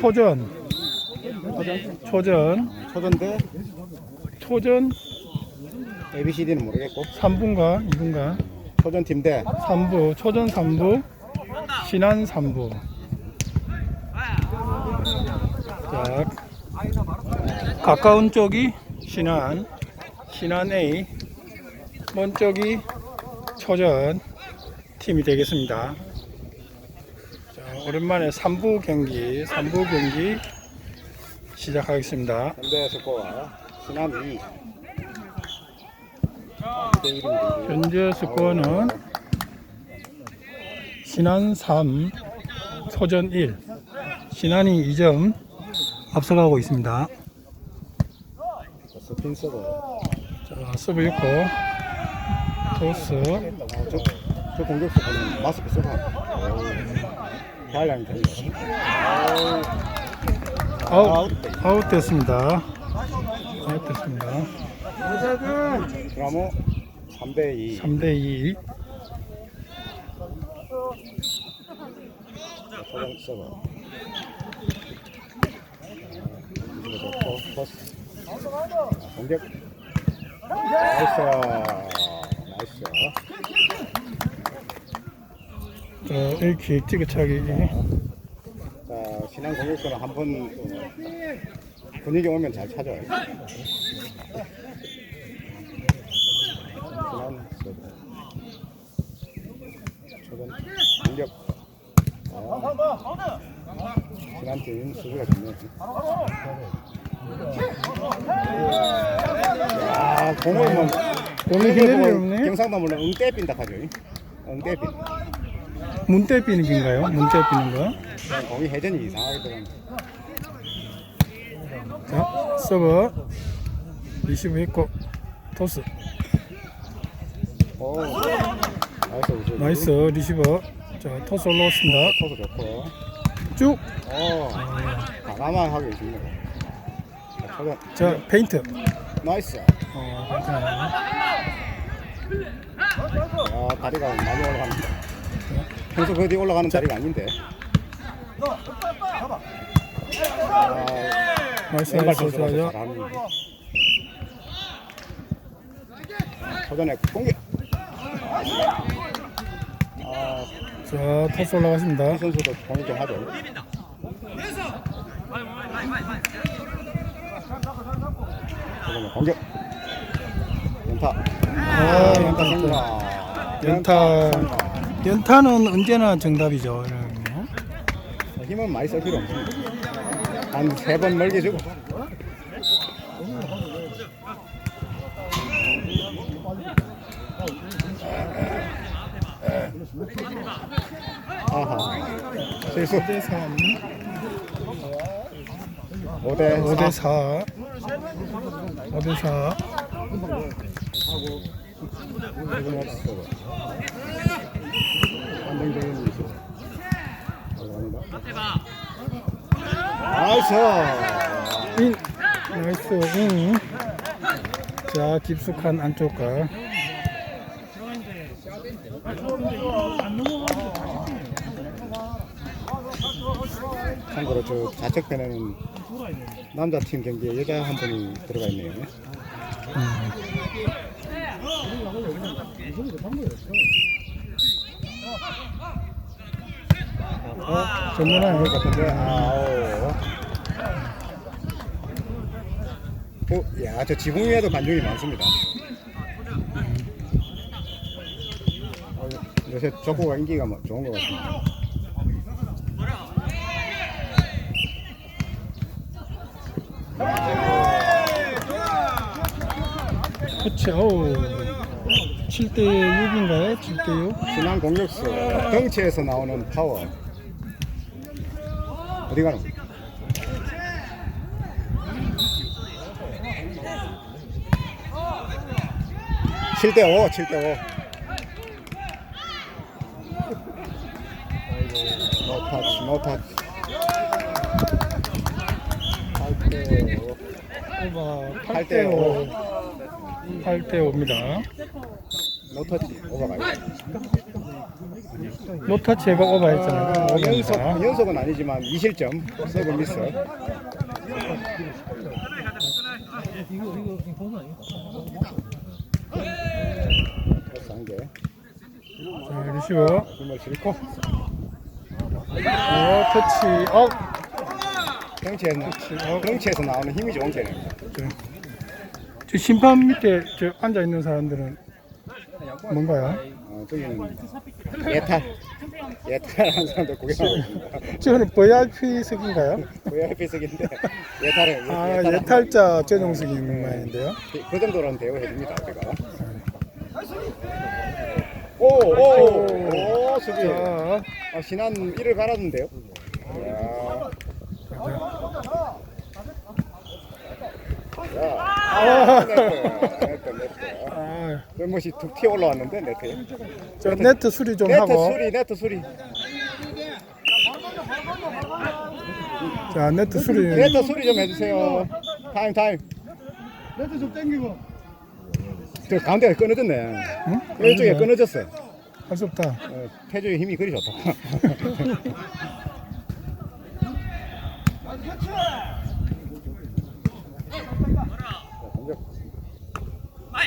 초전, 초전? 초전, 초전대 초전 ABCD는 모르겠고 3부인가 2부인가 초전 팀대 3부, 초전 3부, 신안 3부. 자, 가까운 쪽이 신안, 신안 A, 먼 쪽이 초전 팀이 되겠습니다. 자, 오랜만에 3부 경기, 3부 경기 시작하겠습니다. 현대 스코어 신한 2대 1입니다. 현재 스코어는 신안 3, 소전 1. 신안이 2점 앞서가고 있습니다. 스핀 서버. 자, 서브 있고, 토스, 어, 저, 저 공격수 마스크 써봐. 되네. 아웃, 아웃 됐습니다. 아웃 됐습니다. 그러면 3대 2. 3대2. 초전 서버. 이거 좋고 포스. 자, 공격. 나이스. 자, 이렇게 찌그차기. 자, 신한 공격수는 한번 어, 분위기 오면 잘 찾아요. 서버. 초전 공격. 아, 신한 팀 수비가 좋네요. 야, 공을 뭐 오늘 기내리 없네. 경상도 물론 응대 빈다 하죠. 응대 빈. 문대 비는 긴가요? 문대 비는 거? 공이 회전이 이상하게 들어가는. 자, 서브. 리시브 했고, 토스. 오, 나이스. 나이스 리시버. 자, 토스 올라왔습니다. 토스 좋고. 쭉. 오, 있습니다. 자, 초전. 자, 페인트. 나이스. 어, 괜찮아요. 야, 다리가 많이 올라갑니다. 평소 그뒤 올라가는 다리가 아닌데. 아, 나이스, 왼발 나이스, 자, 자. 잘합니다. 초전에 공격. 아, 자, 토스 올라갔습니다. 이 선수도 공격 좀 하죠. 초전에 공격. 연타. 아, 연타 연타. 생각. 연타. 연타는 언제나 정답이죠. 거. 힘은 많이 쓸 필요 없습니다. 한 세 번 멀게 주고. 아하 실수 5대 3, 5대 5대 4 4, 5대 4. 안정적인 모습 올라갑니다. 나이스 인. 나이스, 인. 자, 깊숙한 안쪽과. 참고로 저 좌측 편에는 남자 팀 경기에 여자 한 분이 들어가 있네요. 어, 전문한 것 같은데. 아오. 어, 야, 저 지붕 위에도 관중이 많습니다. 어, 요새 족구가 인기가 뭐 좋은 것 같습니다. 그치, 어우. 7대 6인가요? 7대 6? 신한 공격수 덩치에서 나오는 파워. 어디 가노? 7대5 7대5 노 터치 노 터치 8대5 오바 8대 8대5 8대 5입니다. 노 터치 오버가요 노타치가 오버했잖아요. 아, 연속, 연속은 아니지만 2실점. 세고 미스. 패스 한개 자 리시버 힘을 실고. 어 터치. 어 덩치에서, 덩치에서 나오는 힘이 좋은 개념입니다 저 심판 밑에 저 앉아 있는 사람들은 뭔가요? 어, 저기는 예탈 예탈하는 사람들 구경하고 있습니다. 저는 VIP석인가요? VIP석인데 예탈을 아 예탈 예탈자 전용석이 있는 모양인데요. 그 정도로는 대우해줍니다 제가. 오오오 수비 자, 아, 신한 1을 갈았는데요. 이야. 자, 아, 네트, 네트, 네트. 아, 멤버시 툭 튀어 올라왔는데 네트. 저 네트 수리 좀 네트 하고. 수리, 네트 수리. 자 네트 수리. 네트 수리 좀 해주세요. 타임, 타임. 네트 좀 당기고. 저 가운데가 끊어졌네. 응? 왼쪽에 끊어졌어. 할 수 없다. 어, 태조의 힘이 그리 좋다. 자, 공격. 어,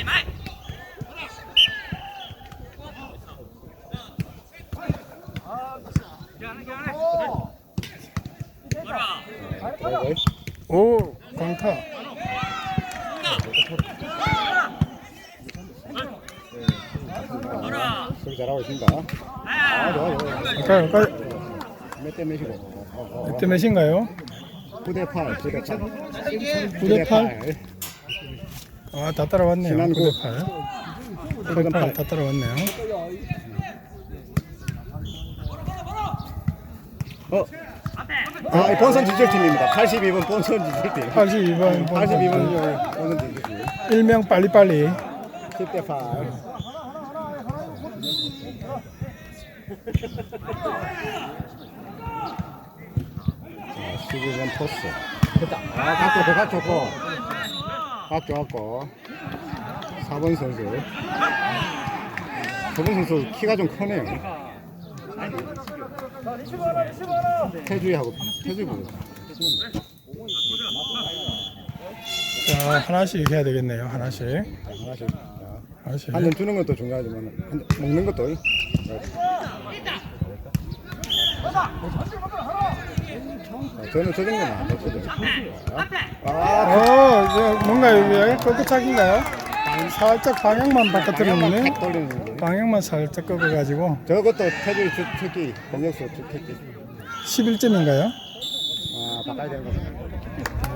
오 강타. 수비 잘하고 있습니다. 아, 좋아, 좋아. 가까이 가까이. 몇대 몇이고. 몇대 몇인가요? 9대 8, 9대 8. 9대 8. 아 다 따라왔네요. 신한 9대 8. 9대 8 다 따라왔네요. 어. 아, 이 본선 지질팀입니다. 82번 본선 지질팀. 82번 82번 본선 지질팀. 일명 빨리빨리. 10대 8. 자, 12번 토스. 아, 각도, 각 좋고. 각 좋았고. 4번 선수. 4번 선수 키가 좀 크네요. 태주이하고, 태주이고. 자 하나씩 해야 되겠네요. 하나씩. 하나씩. 자. 하나씩. 한점 주는 것도 중요하지만 한점 먹는 것도 네. 자, 저는 저 정도는 안 먹거든요. 아, 어, 저 뭔가 이게 꺾어차기인가요? 살짝 방 향만 방향만 바꿔드렸네. 탁 돌리는 거. 방향만 살짝 꺾어가지고 저것도 태주 주특기, 공격수 주특기. 11점인가요? 아, 바꿔야 되는 거.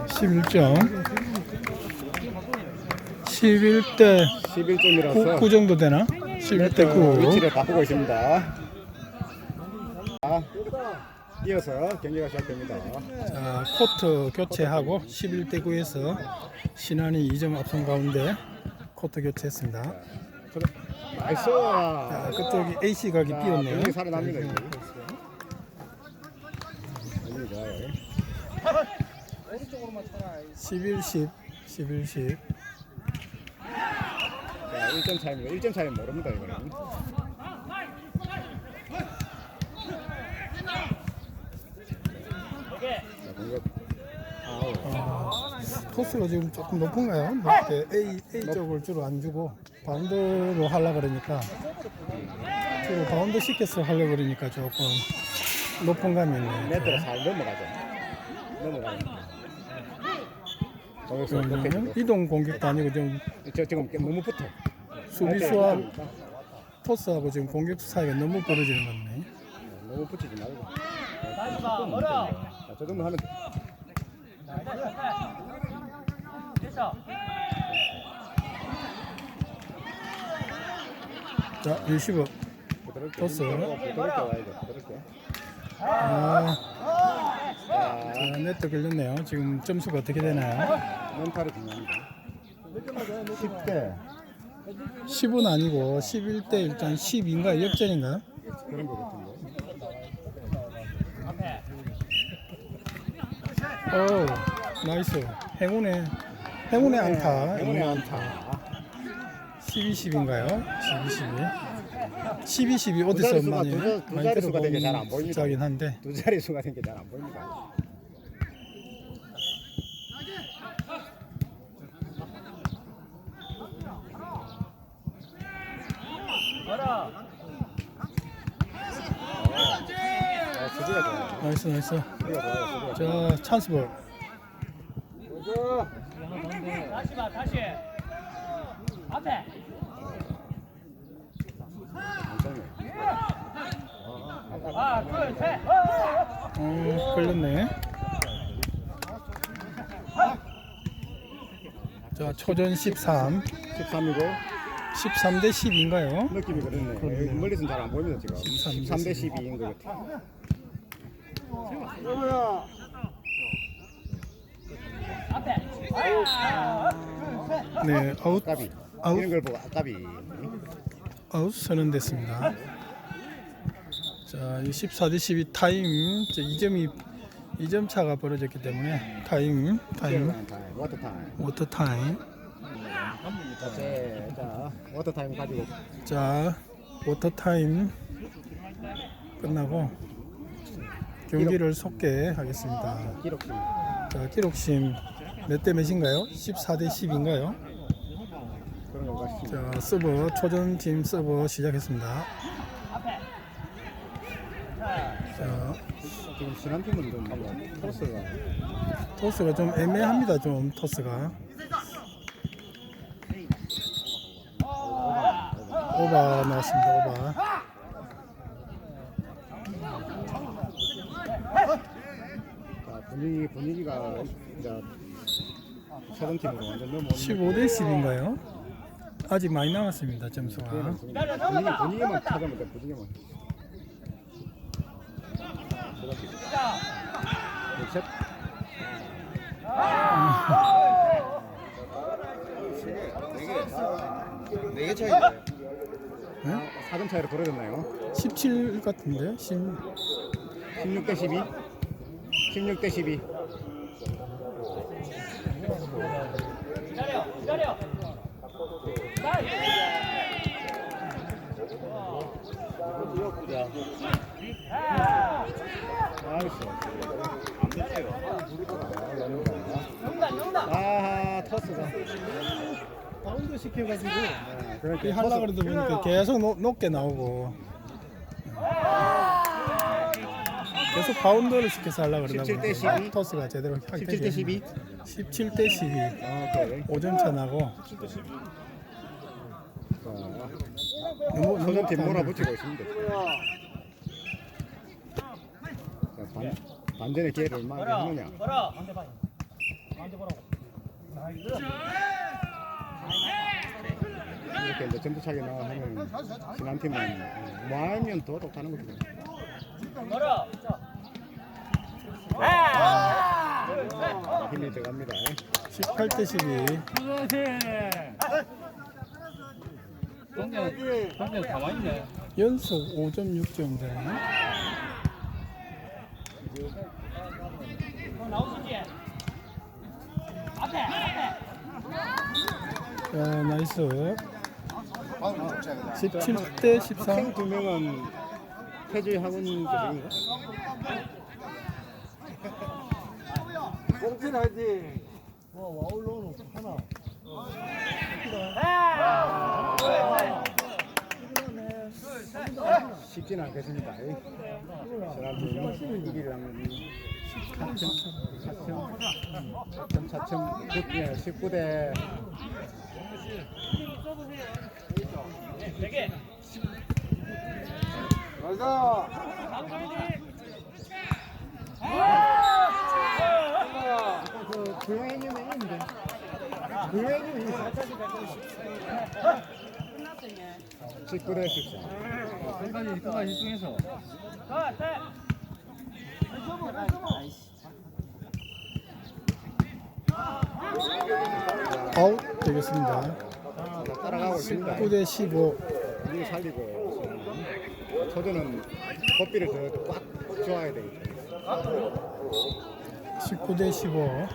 11점. 11대 9, 11점이라서 9 정도 되나? 11대 9. 위치를 바꾸고 있습니다. 자, 이어서 경기가 시작됩니다. 자, 코트 교체하고 11대 9에서 신한이 2점 앞선 가운데 코트 교체했습니다. 나이스. 자, 그쪽이 AC 각이 자, 비었네요. 분위기 살아납니다. 이제. 분위기 좋아요. 11, 10, 11, 10. 자, 1점 차이입니다. 1점 차이 모릅니다, 이거는. 자, 공격. 아우. 아, 토스가 지금 조금 높은가요? 높게 A, A 쪽을 주로 안 주고 바운드로 하려 그러니까 주로 바운드 시켜서 하려 그러니까 조금 높은 감이 있네요. 네트로 잘 넘어가죠. 높게 그러면 주고. 이동 공격도 아니고 좀저 지금 너무 붙어. 수비수와 토스하고 지금 공격수 사이가 너무 벌어지는 것 같네. 너무 붙이지 말고. 정도 하면 돼. 자. 부드럽게 와야 돼. 부드럽게. 아, 자, 자, 네트 걸렸네요. 지금 점수가 어떻게 되나요? 멘탈이 중요합니다. 10대 10은 아니고 11대 일단 10인가 역전인가요? 그런 거 같은데. 오 나이스 행운의 행운의 안타 행운의 행운의 안타. 12, 10인가요? 12, 12 12, 12 어디서 자릿수가 많이 두 자- 두 많이 자릿수가 되게 잘안 들어본 보입니다. 숫자긴 한데 두 자릿수가 된 게 잘 안 보입니다. 아, 수비가 좋아요. 나이스 나이스 수비가 좋아요. 수비가 자 찬스볼 좋아요. 다시 봐, 다시. 앞에. 하나, 둘, 셋. 어 걸렸네 자 초전 13 13이고 13 대 10인가요? 느낌이 그렇네. 여기 멀리서는 잘안 보입니다 지금. 13 13대 12인 것 같아. 앞에. 네 아웃 아까비. 아웃. 이런 걸 보고 아까비. 아웃 선언됐습니다. 자, 이 14대 12 타임 이제 2점이 2점 차가 벌어졌기 때문에 타임 타임 타임. 워터 타임. 워터 타임. 자, 제, 자, 워터 타임 가지고 자, 워터 타임 끝나고 경기를 속개 하겠습니다. 기록심. 자, 기록심 몇 대 몇인가요? 14대 10인가요? 그런 것 같습니다. 자, 서버 초전 팀 서버 시작했습니다. 자, 지금 지난 팀은 좀 토스가 토스가 좀 애매합니다. 좀 토스가 오바 나왔습니다. 오바. 자, 분위기 분위기가 이제 서른 팀으로 완전 넘어오는 15대 10인가요? 아직 많이 남았습니다. 점수가. 그런 분위기 분위기 분위기만 찾으면 돼 분위기만. 셋. 네개 차이네. 네? 4점 차이로 벌어졌나요? 17 같은데? 10, 16대 12. 16대 12. 기다려, 기다려. 용단, 용단. 아, 토스가. 바운드 시켜가지고 네, 이 그러니까 하려고 그러다 보니까 계속 높, 높게 나오고 계속 바운드를 시켜서 하려고 그러다 17대 보니까 12? 토스가 제대로 하게 17대 12. 17대 12 오케이. 5점 차 나고 자, 너무 소전 팀 몰아붙이고 있습니다. 자, 반, 반전의 기회를 얼마나 하느냐. 걸어. 반대 봐. 반대 보라고. 이렇게 이제 점수 차게 나가면 지난 팀은 뭐 하면 더 좋다는 거죠. 힘이 들어갑니다. 18대 12 동네, 동네 가만히 있네. 연속 5점 6점 되네 어, 나오시지? 앞에, 앞에. 자 나이스 17대 14 탱두 명은 태주의 학원 교수인가? 쉽지는 않겠습니다. 지난주 이기려면 4점, 4점, 4점, 4점, 19대. 되게. 그 조용해님이 있는데 조용해님이 있어 19대 14 끝까지, 끝까지 중에서. 가, 셋. 아웃 되겠습니다 자, 다 따라가고 있습니다. 9대 15. 분위기 살리고 초전은 껍질을 더꽉 좋아야 되겠죠. 19대 15.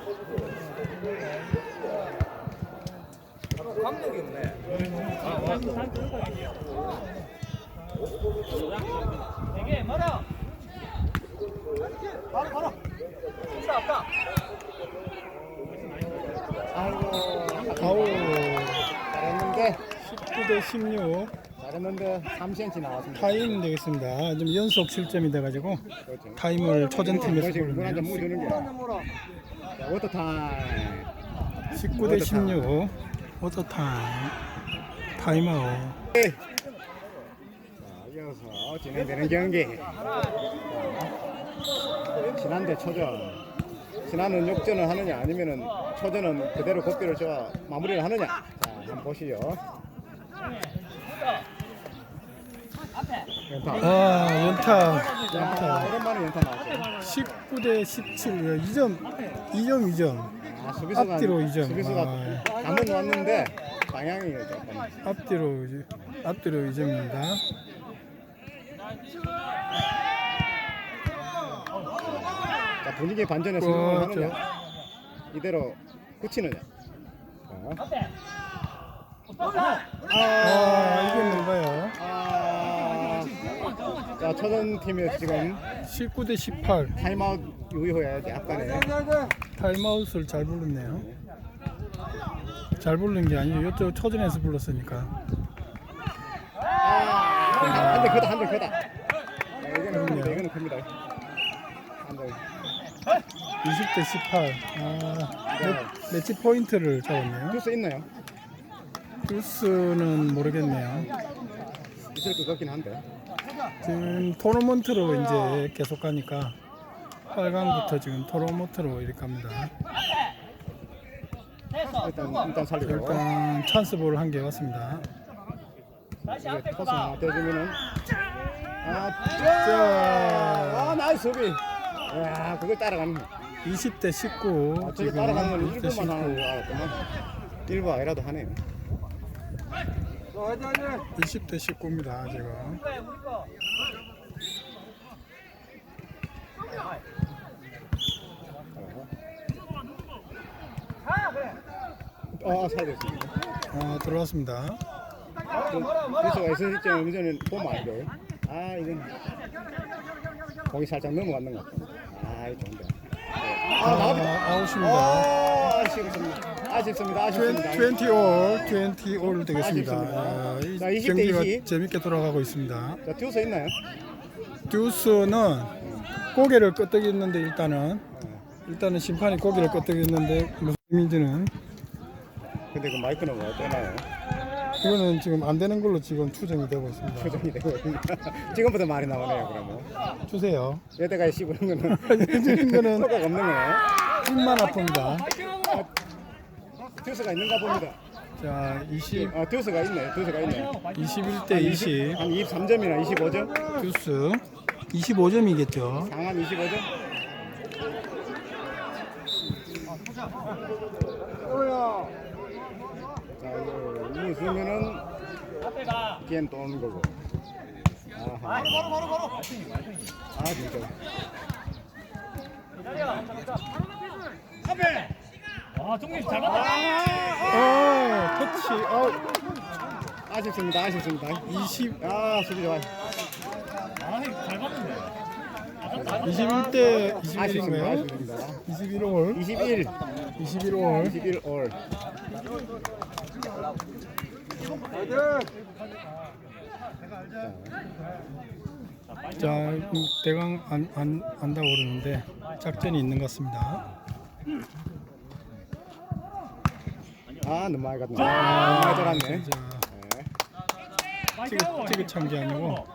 되게 멀어. 바로 바로. 진짜 아까. 아이고 아우. 잘했는데 19대 16. 잘했는데 3cm 나왔습니다. 타임 되겠습니다. 좀 연속 실점이 돼가지고 그렇죠. 타임을 초전팀에서 그것이 물한잔 부르네요. 물 주는 게. 자, 워터 타임. 19 대 16. 워터타임. 타임아웃. 자, 이어서 진행되는 경기. 지난대 초전. 지난은 역전을 하느냐 아니면은 초전은 그대로 kop비를 좋아 마무리를 하느냐. 자, 한번 보시죠. 아, 연타. 자, 연타. 오랜만에 연타 나왔죠. 19대 17. 2점. 2점 2점. 아, 수비수가 앞뒤로 이점. 수비수가 아. 감은 왔는데 방향이 조금 앞뒤로 이제- 앞뒤로 2점입니다. 자, 분위기 반전에 성공을 하느냐 이대로 굳히느냐. 자, 아, 이게 뭔가요? 아, 자, 초전 팀에서 지금 19대 18. 타임아웃 이후에 약간의 타임아웃을 잘 불렀네요. 잘 부른 게 아니고 이쪽 초전에서 불렀으니까. 아, 한대 크다, 한대 크다. 자, 이거는. 큽니다, 이거는 큽니다. 한대. 20대 18. 아, 매- 매치 포인트를 잡았네요. 줄수 있나요? 뉴스는 모르겠네요. 있을 것 같긴 한데. 지금 토너먼트로 이제 계속 가니까 8강부터 지금 토너먼트로 이렇게 갑니다. 일단 일단 살리고. 일단 찬스볼 한 개 왔습니다. 다시 이게 앞에 토스 거봐. 하나 떼주면은 아, 자, 아 나이스 수비. 야, 그걸 따라가는. 거. 20대 19. 아, 저게 지금 따라가는 건 20대 1부만 하는 19. 줄 알았더만 1부 아니라도 하네요. 20대 19입니다, 지금. 아, 살렸습니다. 아, 들어왔습니다. 그래서 있을 때 운전은 보면 안 돼요. 아, 이건 거기 살짝 넘어갔는 것 같아. 아, 이거 좋은데. 아, 아. 아웃입니다. 아, 아쉽습니다. 아쉽습니다. 아쉽습니다. 20 올, 20올 되겠습니다. 아쉽습니다. 아, 이 자, 20 대 경기가 20. 재밌게 돌아가고 있습니다. 자, 듀스 있나요? 듀스는 고개를 끄덕였는데 일단은 어. 일단은 심판이 고개를 끄덕였는데 무슨 의미인지는 근데 그 마이크는 뭐 어떠나요? 이거는 지금 안 되는 걸로 지금 추정이 되고 있습니다. 표정이 되고 있습니다. 지금부터 말이 나오네요, 그러면. 주세요. 여태까지 씹은 거는 지금 거는 효과가 없는 거네요. 입만 아픕니다. 듀스가 있는가 봅니다. 자, 20, 아, 듀스가 있네. 듀스가 있네. 21대 20 한 23점이나 25점? 듀스 25점이겠죠. 상한 25점? 자, 이거 이 쓰면은 앞에 가. 게임 또 오는 거고. 아하. 바로 바로 바로 바로. 아 진짜. 기다려. 앞에. 와, 종민 잘 봤다. 어, 터치 아웃 아쉽습니다. 아쉽습니다. 20 아 수비 좋아요. 아, 잘 봤는데. 21대 아쉽습니다. 21인가요? 아쉽습니다. 21올 21. 21올 21 올. 자 음, 대강 안, 안, 안다고 그러는데 작전이 있는 것 같습니다. 아 너무 많이 갔네. 너무 많이 들었네. 자 네. 지긋, 지긋한 게 아니고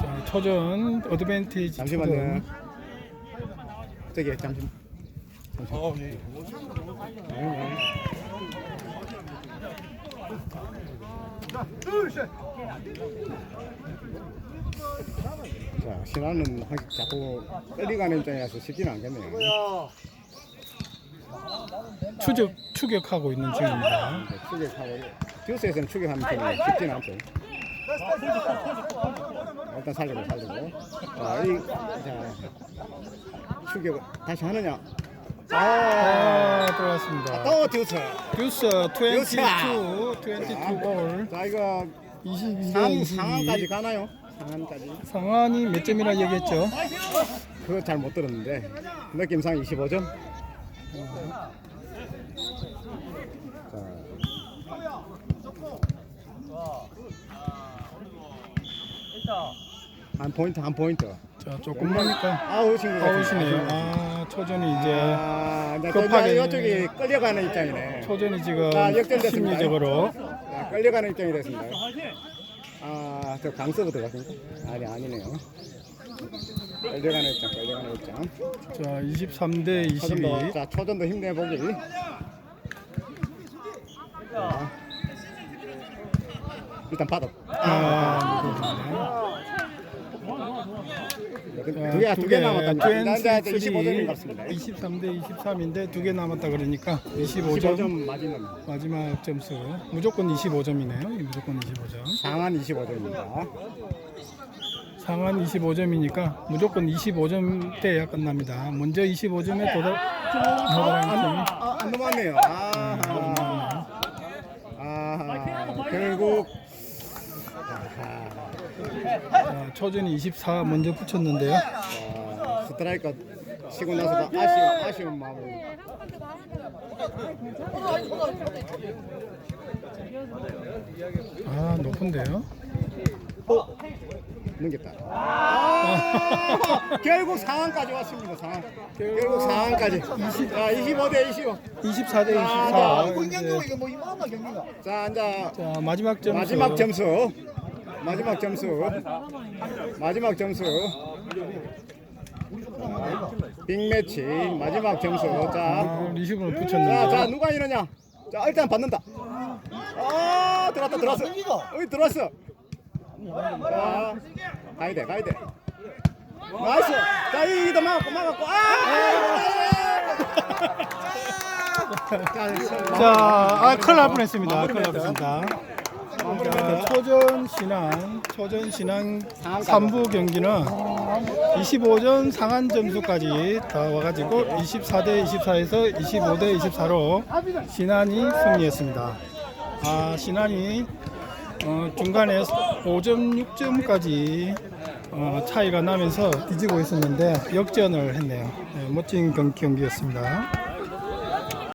자 초전 어드밴티지 잠시만요. 초전 저기 잠시. 네. 자, 신화는 한- 자꾸 때리가는 입장이라서 쉽지는 않겠네요. 추적 추격하고 있는 중입니다. 네, 추격하고 듀스에서는 추격하는 편이 쉽지는 않죠. 일단 살리고 살리고. 아, 이, 자, 추격 다시 하느냐? 아, 아, 들어갔습니다. 또 듀스. 듀스 22, 22 골 자, 이거 22대 상, 상한까지 22. 가나요? 상한까지? 상한이 몇 점이라 얘기했죠? 그거 잘 못 들었는데 느낌상 25점. 한 포인트 한 포인트. 자, 조금 보니까 아웃인 것 아웃이네요. 같은데. 아, 초전이 이제 아, 이제 급하게. 급하게 이쪽이 끌려가는 입장이네. 초전이 지금 자, 역전됐습니다. 심리적으로 자, 끌려가는 입장이 됐습니다. 아, 저 강서부터 갔습니까? 아니 아니네요. 끌려가는 입장, 끌려가는 입장. 자, 23대 22. 초전도, 자, 초전도 힘내보기. 자, 일단 받아. 아, 두 개, 두 개 남았다. 이제 25점인 것 23, 같습니다. 23대 23인데 두 개 남았다 그러니까 25점 25점 마지막. 마지막 점수 무조건 25점이네요. 무조건 25점. 상한 25점입니다. 상한 25점이니까 무조건 25점대야 끝납니다. 먼저 25점에 도달 팀이 아, 안 넘어왔네요. 아, 아, 결국 아하, 자, 초전이 24 먼저 붙였는데요. 아, 스트라이커 치고 나서도 아쉬운 아쉬운 마음으로 아 높은데요. 넘겼다. 아, 결국 상황까지 왔습니다. 상황. 결국 상황까지. 자, 25대 25. 24대 아, 24. 이제, 자, 이제 자 마지막 점수. 마지막 점수. 마지막 점수. 마지막 점수. 자, 빅매치 마지막 점수. 자, 아, 리시브를 자, 붙였는데. 자 누가 이러냐? 자 일단 받는다. 아 들어왔다 들어왔어. 어이 들어왔어. 자 가야 돼 가야 돼. 나이스. 자 이도 막았고 막았고. 아! 자, 아, 큰일 날 뻔했습니다. 큰일 날 뻔했습니다. 자, 초전 신안, 초전 신안 3부 경기는 25점 상한 점수까지 다 와가지고 24대 24에서 25대 24로 신안이 승리했습니다. 아, 신안이 어, 중간에 5점, 6점까지 어, 차이가 나면서 뒤지고 있었는데 역전을 했네요. 네, 멋진 경- 경기였습니다.